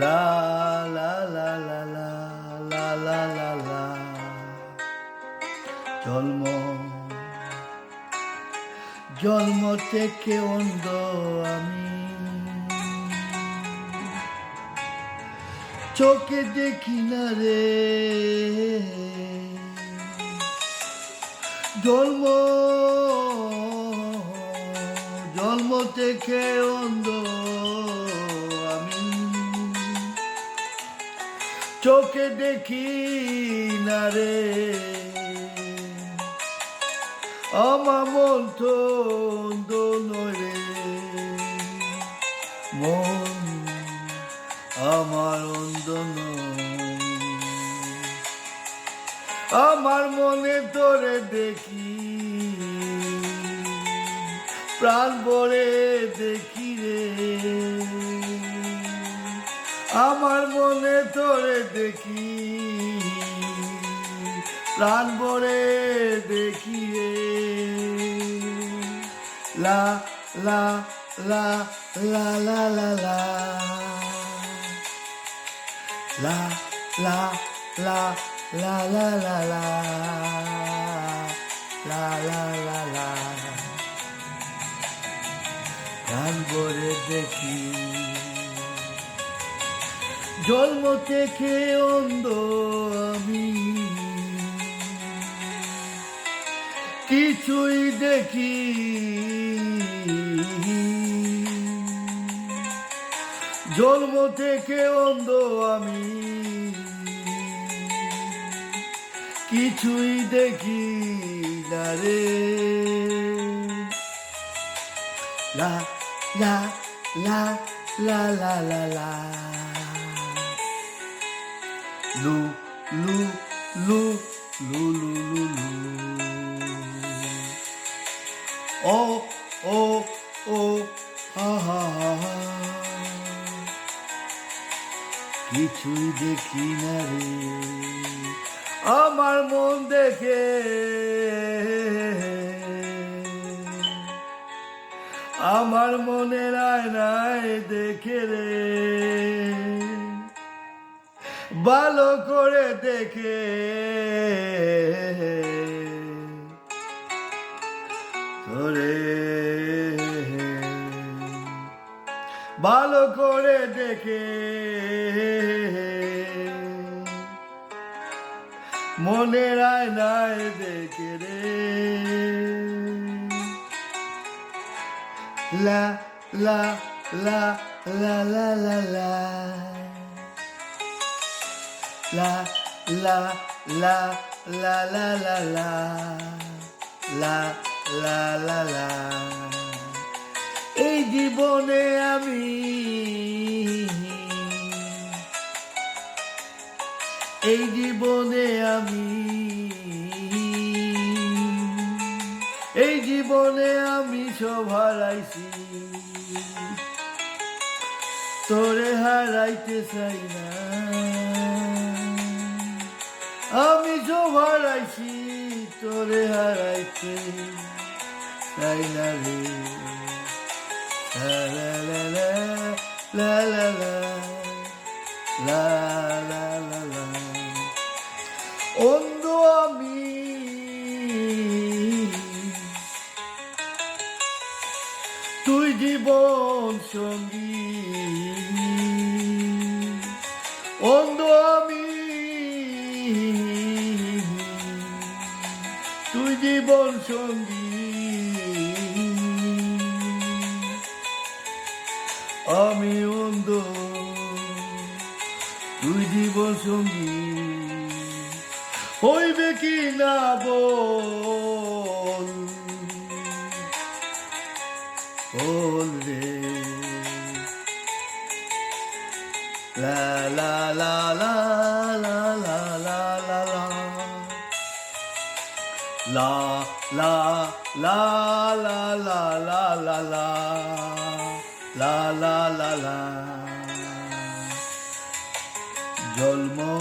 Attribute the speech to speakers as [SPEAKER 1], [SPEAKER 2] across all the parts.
[SPEAKER 1] লা লা লা লা লা লা লা লা লা জন্ম জন্ম থেকে অন্ধ আমি। চোখে দেখি না রে। জন্ম জন্ম থেকে অন্ধ চোখে দেখি না রে। আমার মন তো মন আমার অন্ধ নয়। আমার মনে তোরে দেখি, প্রাণ ভরে দেখি। আমার মনে তোরে দেখি প্রাণ ভরে দেখি রে লা লা লা লা লা লা লা la la la la la la la la la la la গান করে দেখি জন্ম থেকে অন্ধ আমি। কিছুই দেখি জন্ম থেকে অন্ধ আমি। কিছুই দেখি না রে। লা লা লা লা লা লা লা লু লু লু ও ও ও হা হা হা কিছুই দেখি না রে। আমার মন দেখে। আমার মনের আয়নায় দেখে রে। ভালো করে দেখে। তোরে ভালো করে দেখে। মনের নাই দেখে রে। লা লা লা লা লা লা লা। লা লা লা লা লা লা লা লা লা লা লা এই জীবনে আমি এই জীবনে আমি এই জীবনে আমি সব হারাইছি তোরে হারাইতে চাই না। সব হারাইছি তোরে হারাইতে চাই না রে অন্ধ আমি তুই জীবন সঙ্গী অন্ধ আমি সঙ্গী আমি অন্ধ, তুই জীবন সঙ্গী। হইবে কি না বল? বল রে। লা লা লা লা লা লা লা লা। লা la la la la la la. La la la la. জন্ম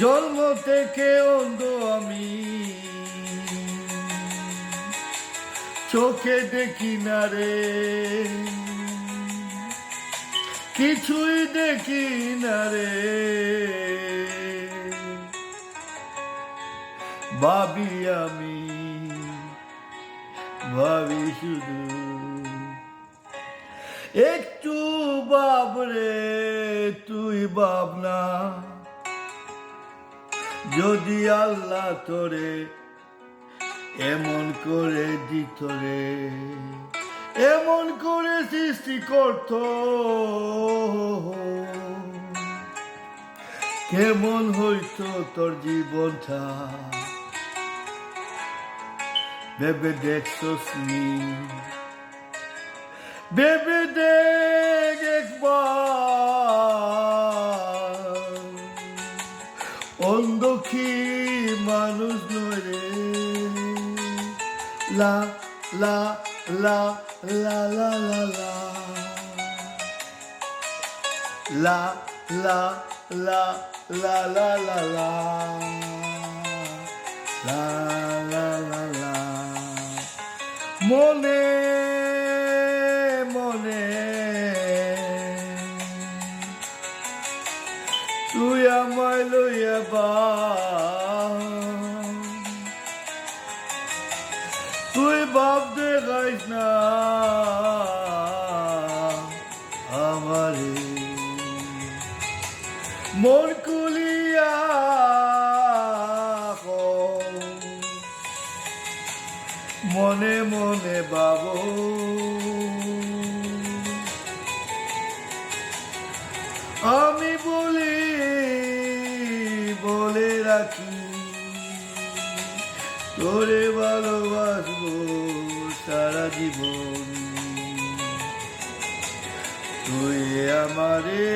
[SPEAKER 1] জন্ম থেকে অন্ধ আমি। চোখে দেখি না রে। কিছুই দেখি না রে। ভাবি আমি। ভাবি শুধু একটু বাবরে তুই ভাবনা যদি আল্লাহ তোরে এমন করে দিত রে, এমন করে সৃষ্টি করত। কেমন হইতো তোর জীবনটা? Bebedek sos mi? Bebedek ekbar Ondaki manuz nore La, la, la, la, la, la, la. La, la, la, la, la, la, la. La, la, la, la. মনে মনে। তুই আমায় লইয়া বা। তুই বাপ দেখাইস না আমারে। মন মনে মনে বাব আমি বলি বলে রাখি তোরে ভালোবাসবো সারা জীবন। তুই আমারে